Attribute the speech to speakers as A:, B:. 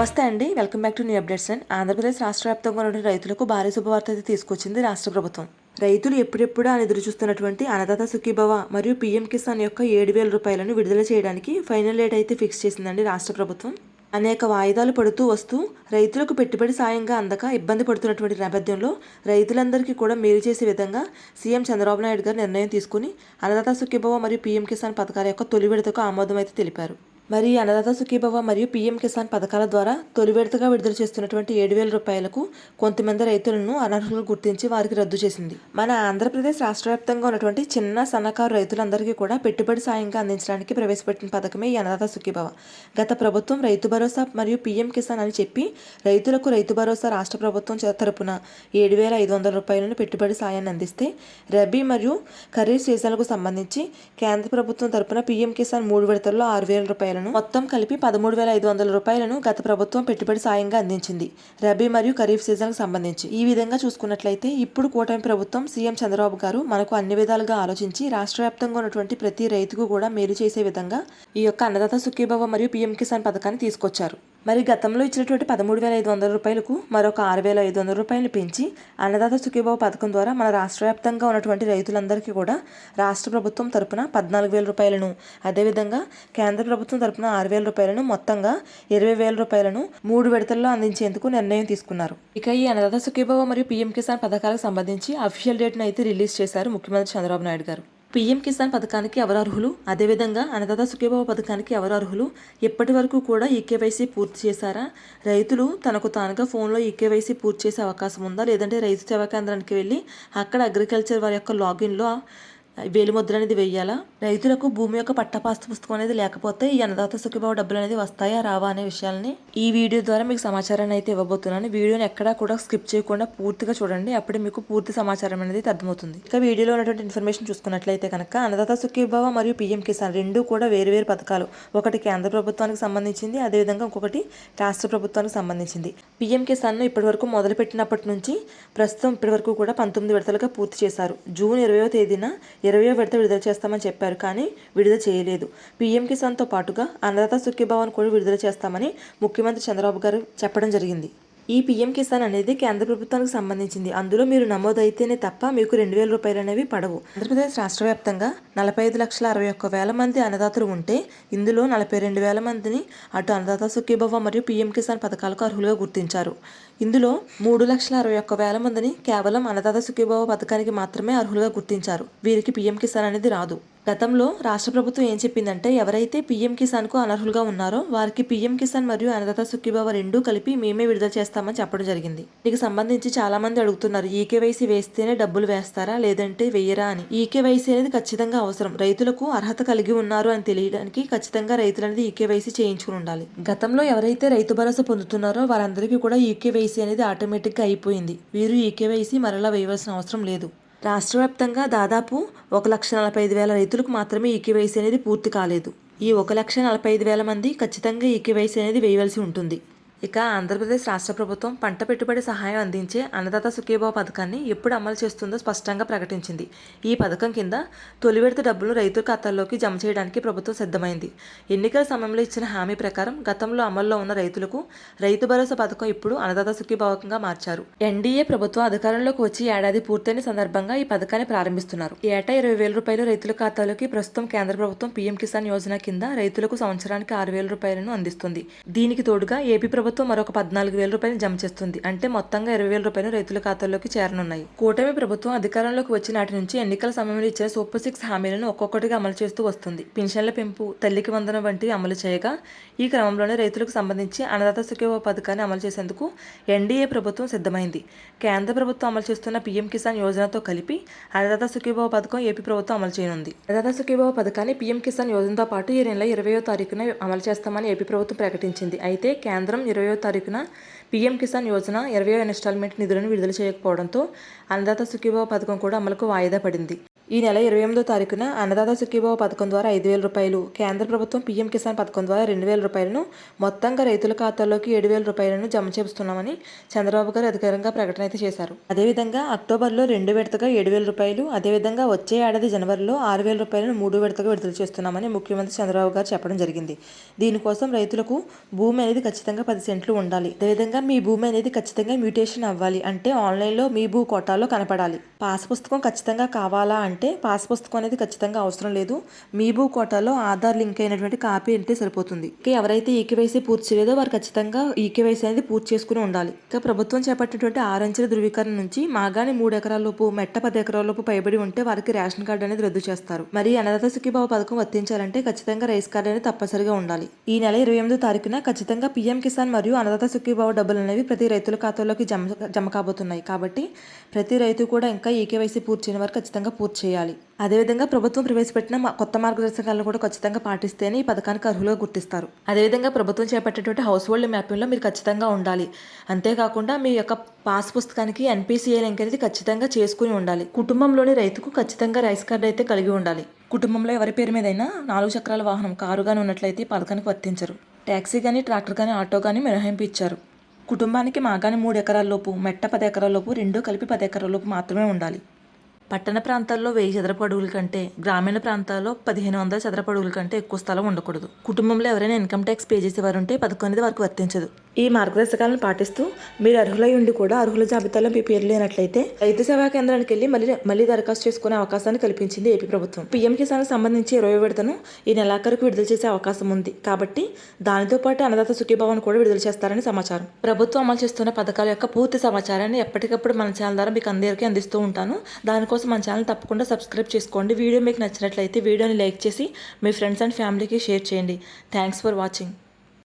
A: నమస్తే అండి. Welcome back to new updates and Andhra Pradesh రాష్ట్ర వ్యాప్తంగా ఉన్న రైతులకు భారీ శుభవార్త అయితే తీసుకొచ్చింది రాష్ట్ర ప్రభుత్వం. రైతులు ఎప్పుడెప్పుడు అని ఎదురు చూస్తున్నటువంటి అన్నదాత సుఖీభవ మరియు పీఎం కిసాన్ యొక్క ఏడు వేల రూపాయలను విడుదల చేయడానికి ఫైనల్ డేట్ అయితే ఫిక్స్ చేసిందండి రాష్ట్ర ప్రభుత్వం. అనేక వాయిదాలు పడుతూ వస్తూ రైతులకు పెట్టుబడి సాయంగా అందక ఇబ్బంది పడుతున్నటువంటి నేపథ్యంలో రైతులందరికీ కూడా మేలు చేసే విధంగా సీఎం చంద్రబాబు నాయుడు గారు నిర్ణయం తీసుకుని అన్నదాత సుఖీభవ మరియు పీఎం కిసాన్ పథకాల యొక్క తొలి విడతకు ఆమోదం అయితే తెలిపారు. మరి అన్నదాత సుఖీభవ మరియు పీఎం కిసాన్ పథకాల ద్వారా తొలి విడతగా విడుదల చేస్తున్నటువంటి ఏడు వేల రూపాయలకు కొంతమంది రైతులను అనర్హులు గుర్తించి వారికి రద్దు చేసింది. మన ఆంధ్రప్రదేశ్ రాష్ట్ర వ్యాప్తంగా ఉన్నటువంటి చిన్న సన్నకారు రైతులందరికీ కూడా పెట్టుబడి సాయంగా అందించడానికి ప్రవేశపెట్టిన పథకమే ఈ అన్నదాత సుఖీభవ. గత ప్రభుత్వం రైతు భరోసా మరియు పీఎం కిసాన్ అని చెప్పి రైతులకు రైతు భరోసా రాష్ట్ర ప్రభుత్వం తరపున ఏడు వేల ఐదు వందల రూపాయలను పెట్టుబడి సాయాన్ని అందిస్తే రబీ మరియు ఖరీఫ్ సీజన్లకు సంబంధించి కేంద్ర ప్రభుత్వం తరపున పీఎం కిసాన్ మూడు విడతల్లో ఆరు వేల రూపాయలను మొత్తం కలిపి పదమూడు వేల ఐదు వందల రూపాయలను గత ప్రభుత్వం పెట్టుబడి సాయంగా అందించింది. రబీ మరియు ఖరీఫ్ సీజన్కు సంబంధించి. ఈ విధంగా చూసుకున్నట్లయితే ఇప్పుడు కూటమి ప్రభుత్వం సీఎం చంద్రబాబు గారు మనకు అన్ని విధాలుగా ఆలోచించి రాష్ట్ర వ్యాప్తంగా ఉన్నటువంటి ప్రతి రైతుకు కూడా మేలు చేసే విధంగా ఈ యొక్క అన్నదాత సుఖీభవ మరియు పీఎం కిసాన్ పథకాన్ని తీసుకొచ్చారు. మరి గతంలో ఇచ్చినటువంటి పదమూడు వేల ఐదు వందల రూపాయలకు మరొక ఆరు వేల ఐదు వందల రూపాయలు పెంచి అన్నదాత సుఖీభావ పథకం ద్వారా మన రాష్ట్ర వ్యాప్తంగా ఉన్నటువంటి రైతులందరికీ కూడా రాష్ట్ర ప్రభుత్వం తరపున పద్నాలుగు వేల రూపాయలను అదేవిధంగా కేంద్ర ప్రభుత్వం తరపున ఆరు వేల రూపాయలను మొత్తంగా ఇరవై వేల రూపాయలను మూడు విడతల్లో అందించేందుకు నిర్ణయం తీసుకున్నారు. ఇక ఈ అన్నదాత సుఖీభావ మరియు పీఎం కిసాన్ పథకాలకు సంబంధించి అఫీషియల్ డేట్ను అయితే రిలీజ్ చేశారు ముఖ్యమంత్రి చంద్రబాబు నాయుడు గారు. పీఎం కిసాన్ పథకానికి ఎవరు అర్హులు అదేవిధంగా అన్నదాత సుఖీభావ పథకానికి ఎవరు అర్హులు ఇప్పటి వరకు కూడా ఈకేవైసీ పూర్తి చేశారా? రైతులు తనకు తానుగా ఫోన్లో ఈకేవైసీ పూర్తి చేసే అవకాశం ఉందా? లేదంటే రైతు సేవా కేంద్రానికి వెళ్ళి అక్కడ అగ్రికల్చర్ వారి యొక్క లాగిన్లో వేలిముద్ర అనేది వెయ్యాలా? రైతులకు భూమి యొక్క పట్టపాస్తు పుస్తకం అనేది లేకపోతే ఈ అన్నదాత సుఖీభావ డబ్బులు అనేది వస్తాయా రావా అనే విషయాల్ని ఈ వీడియో ద్వారా మీకు సమాచారాన్ని అయితే ఇవ్వబోతున్నాను. వీడియోని ఎక్కడా కూడా స్కిప్ చేయకుండా పూర్తిగా చూడండి. అప్పుడే మీకు పూర్తి సమాచారం అనేది అర్థమవుతుంది. ఇక వీడియోలో ఉన్నటువంటి ఇన్ఫర్మేషన్ చూసుకున్నట్లయితే కనుక అన్నదాత సుఖీభావ మరియు పీఎం కిసాన్ రెండు కూడా వేరు వేరు పథకాలు. ఒకటి కేంద్ర ప్రభుత్వానికి సంబంధించింది అదేవిధంగా ఇంకొకటి రాష్ట్ర ప్రభుత్వానికి సంబంధించింది. పీఎం కిసాన్ను ఇప్పటివరకు మొదలుపెట్టినప్పటి నుంచి ప్రస్తుతం ఇప్పటివరకు కూడా పంతొమ్మిది విడతలుగా పూర్తి చేశారు. జూన్ ఇరవయో తేదీన ఇరవయో విడత విడుదల చేస్తామని చెప్పారు కానీ విడుదల చేయలేదు. పీఎం కిసాన్తో పాటుగా అన్నదాత సుఖీభావాన్ని కూడా విడుదల చేస్తామని ముఖ్యమంత్రి చంద్రబాబు గారు చెప్పడం జరిగింది. ఈ పీఎం కిసాన్ అనేది కేంద్ర ప్రభుత్వానికి సంబంధించింది. అందులో మీరు నమోదైతేనే తప్ప మీకు రెండు వేల రూపాయలు అనేవి పడవు. ఆంధ్రప్రదేశ్ రాష్ట్ర వ్యాప్తంగా నలభై ఐదు లక్షల అరవై ఒక్క వేల మంది అన్నదాతలు ఉంటే ఇందులో నలభై రెండు వేల మందిని అటు అన్నదాత సుఖీభవ మరియు పీఎం కిసాన్ పథకాలకు అర్హులుగా గుర్తించారు. ఇందులో మూడు లక్షల అరవై ఒక్క వేల మందిని కేవలం అన్నదాత సుఖీభవ పథకానికి మాత్రమే అర్హులుగా గుర్తించారు. వీరికి పీఎం కిసాన్ అనేది రాదు. గతంలో రాష్ట్ర ప్రభుత్వం ఏం చెప్పిందంటే ఎవరైతే పీఎం కిసాన్కు అనర్హులుగా ఉన్నారో వారికి పీఎం కిసాన్ మరియు అన్నదాత సుఖీభావ రెండూ కలిపి మేమే విడుదల చేస్తామని చెప్పడం జరిగింది. దీనికి సంబంధించి చాలా మంది అడుగుతున్నారు ఈకేవైసీ వేస్తేనే డబ్బులు వేస్తారా లేదంటే వెయ్యరా అని. ఈకేవైసీ అనేది ఖచ్చితంగా అవసరం. రైతులకు అర్హత కలిగి ఉన్నారు అని తెలియడానికి ఖచ్చితంగా రైతులు అనేది ఈకేవైసీ చేయించుకుని ఉండాలి. గతంలో ఎవరైతే రైతు భరోసా పొందుతున్నారో వారందరికీ కూడా ఈకేవైసీ అనేది ఆటోమేటిక్గా అయిపోయింది. వీరు ఈకేవైసీ మరలా వేయవలసిన అవసరం లేదు. రాష్ట్ర వ్యాప్తంగా దాదాపు ఒక లక్ష నలభై ఐదు వేల రైతులకు మాత్రమే ఈకేవైసీ అనేది పూర్తి కాలేదు. ఈ ఒక లక్ష నలభై ఐదు వేల మంది ఖచ్చితంగా ఈకేవైసీ అనేది వేయవలసి ఉంటుంది. ఇక ఆంధ్రప్రదేశ్ రాష్ట్ర ప్రభుత్వం పంట పెట్టుబడి సహాయం అందించే అన్నదాత సుఖీభావ పథకాన్ని ఎప్పుడు అమలు చేస్తుందో స్పష్టంగా ప్రకటించింది. ఈ పథకం కింద తొలి విడత డబ్బులు రైతుల ఖాతాల్లోకి జమ చేయడానికి ప్రభుత్వం సిద్ధమైంది. ఎన్నికల సమయంలో ఇచ్చిన హామీ ప్రకారం గతంలో అమల్లో ఉన్న రైతులకు రైతు భరోసా పథకం ఇప్పుడు అన్నదాత సుఖీభావకంగా మార్చారు. ఎన్డీఏ ప్రభుత్వం అధికారంలోకి వచ్చి ఏడాది పూర్తయిన సందర్భంగా ఈ పథకాన్ని ప్రారంభిస్తున్నారు. ఏటా ఇరవై వేల రూపాయలు రైతుల ఖాతాలోకి ప్రస్తుతం కేంద్ర ప్రభుత్వం పీఎం కిసాన్ యోజన కింద రైతులకు సంవత్సరానికి ఆరు వేల రూపాయలను అందిస్తుంది. దీనికి తోడుగా ఏపీ ప్రభుత్వం ప్రభుత్వం మరొక పద్నాలుగు వేల రూపాయలు జమ చేస్తుంది. అంటే మొత్తంగా ఇరవై వేల రూపాయలు రైతుల ఖాతాల్లోకి చేరనున్నాయి. కూటమి ప్రభుత్వం అధికారంలోకి వచ్చిన నాటి నుంచి ఎన్నికల సమయంలో ఇచ్చిన సూపర్ సిక్స్ హామీలను ఒక్కొక్కటిగా అమలు చేస్తూ వస్తుంది. పింఛన్ల పెంపు తల్లికి వందనం వంటివి అమలు చేయగా ఈ క్రమంలోనే రైతులకు సంబంధించి అన్నదాత సుఖీభావ పథకాన్ని అమలు చేసేందుకు ఎన్డీఏ ప్రభుత్వం సిద్ధమైంది. కేంద్ర ప్రభుత్వం అమలు చేస్తున్న పీఎం కిసాన్ యోజనతో కలిపి అన్నదాత సుఖీభావ పథకం ఏపీ ప్రభుత్వం అమలు చేయనుంది. అన్నదాత సుఖీభావ పథకాన్ని పీఎం కిసాన్ యోజనతో పాటు ఈ నెల ఇరవయో తారీఖున అమలు చేస్తామని ఏపీ ప్రభుత్వం ప్రకటించింది. అయితే కేంద్రం ఇరవై ఇరవయో తారీఖున పీఎం కిసాన్ యోజన ఇరవయో ఇన్స్టాల్మెంట్ నిధులను విడుదల చేయకపోవడంతో అన్నదాత సుఖీభావ పథకం కూడా అమలుకు వాయిదా పడింది. ఈ నెల ఇరవై ఎనిమిదో తారీఖున అన్నదాత సుఖీభావ పథకం ద్వారా ఐదు వేల రూపాయలు కేంద్ర ప్రభుత్వం పీఎం కిసాన్ పథకం ద్వారా రెండు వేల రూపాయలను మొత్తంగా రైతుల ఖాతాల్లోకి ఏడు వేల రూపాయలను జమ చేస్తున్నామని చంద్రబాబు గారు అధికారికంగా ప్రకటన అయితే చేశారు. అదేవిధంగా అక్టోబర్లో రెండు విడతగా ఏడు వేల రూపాయలు అదేవిధంగా వచ్చే ఏడాది జనవరిలో ఆరు వేల రూపాయలను మూడు విడతగా విడుదల చేస్తున్నామని ముఖ్యమంత్రి చంద్రబాబు గారు చెప్పడం జరిగింది. దీనికోసం రైతులకు భూమి అనేది ఖచ్చితంగా పది సెంట్లు ఉండాలి. అదేవిధంగా మీ భూమి అనేది ఖచ్చితంగా మ్యూటేషన్ అవ్వాలి అంటే ఆన్లైన్లో మీ భూ కోటాలో కనపడాలి. పాస్ పుస్తకం ఖచ్చితంగా కావాలా అంటే పాస్ పుస్తకం అనేది ఖచ్చితంగా అవసరం లేదు. మీ భూ కోటాలో ఆధార్ లింక్ అయినటువంటి కాపీ అంటే సరిపోతుంది. ఇక ఎవరైతే ఈకేవైసీ పూర్తి చేయలేదో వారు ఖచ్చితంగా ఈకేవైసీ అనేది పూర్తి చేసుకుని ఉండాలి. ఇక ప్రభుత్వం చేపట్టినటువంటి ఆరంచెల ధృవీకరణ నుంచి మాగాని మూడు ఎకరాల లోపు మెట్ట పది ఎకరాల లోపు పైబడి ఉంటే వారికి రేషన్ కార్డు అనేది రద్దు చేస్తారు. మరి అన్నదాత సుఖీభావ పథకం వర్తించాలంటే ఖచ్చితంగా రైస్ కార్డు అనేది తప్పనిసరిగా ఉండాలి. ఈ నెల ఇరవై ఎనిమిదో తారీఖున ఖచ్చితంగా పీఎం కిసాన్ మరియు అన్నదాత సుఖీభావ డబ్బులు అనేవి ప్రతి రైతుల ఖాతాలోకి జమ జమ కాబోతున్నాయి. కాబట్టి ప్రతి రైతు కూడా ఇంకా ఈకేవైసీ పూర్తి చేయని వారు ఖచ్చితంగా పూర్తి చేయాలి. అదేవిధంగా ప్రభుత్వం ప్రవేశపెట్టిన కొత్త మార్గదర్శకాలను కూడా ఖచ్చితంగా పాటిస్తేనే ఈ పథకానికి అర్హులుగా గుర్తిస్తారు. అదేవిధంగా ప్రభుత్వం చేపట్టేటువంటి హౌస్ హోల్డ్ మ్యాపింగ్లో మీరు ఖచ్చితంగా ఉండాలి. అంతేకాకుండా మీ యొక్క పాస్ పుస్తకానికి ఎన్పిసిఏ లింక్ అనేది ఖచ్చితంగా చేసుకుని ఉండాలి. కుటుంబంలోని రైతుకు ఖచ్చితంగా రైస్ కార్డు అయితే కలిగి ఉండాలి. కుటుంబంలో ఎవరి పేరు మీదైనా నాలుగు చక్రాల వాహనం కారు కానీ ఉన్నట్లయితే ఈ పథకానికి వర్తించరు. ట్యాక్సీ కానీ ట్రాక్టర్ కానీ ఆటో కానీ మినహాయింపు ఇచ్చారు. కుటుంబానికి మాగాని మూడు ఎకరాల లోపు మెట్ట పది ఎకరాల లోపు రెండూ కలిపి పది ఎకరాల లోపు మాత్రమే ఉండాలి. పట్టణ ప్రాంతాల్లో వెయ్యి చదరపు అడుగుల కంటే గ్రామీణ ప్రాంతాల్లో పదిహేను వందల చదరపు అడుగుల కంటే ఎక్కువ స్థలం ఉండకూడదు. కుటుంబంలో ఎవరైనా ఇన్కమ్ ట్యాక్స్ పే చేసేవారు ఉంటే పథకం అనేది వారికి వర్తించదు. ఈ మార్గదర్శకాలను పాటిస్తూ మీరు అర్హులై ఉండి కూడా అర్హుల జాబితాలో మీ పేరు లేనట్లయితే రైతు సేవా కేంద్రానికి వెళ్ళి మళ్ళీ మళ్ళీ దరఖాస్తు చేసుకునే అవకాశాన్ని కల్పించింది ఏపీ ప్రభుత్వం. పీఎం కిసాన్ సంబంధించి ఇరవై విడతను ఈ నెలాఖరుకు విడుదల చేసే అవకాశం ఉంది. కాబట్టి దానితో పాటు అన్నదాత సుఖీభావన్ కూడా విడుదల చేస్తారని సమాచారం. ప్రభుత్వం అమలు చేస్తున్న పథకాల యొక్క పూర్తి సమాచారాన్ని ఎప్పటికప్పుడు మన ఛానల్ ద్వారా మీకు అందరికీ అందిస్తూ ఉంటాను. దానికోసం మన ఛానల్ తప్పకుండా సబ్స్క్రైబ్ చేసుకోండి. వీడియో మీకు నచ్చినట్లయితే వీడియోని లైక్ చేసి మీ ఫ్రెండ్స్ అండ్ ఫ్యామిలీకి షేర్ చేయండి. Thanks for watching.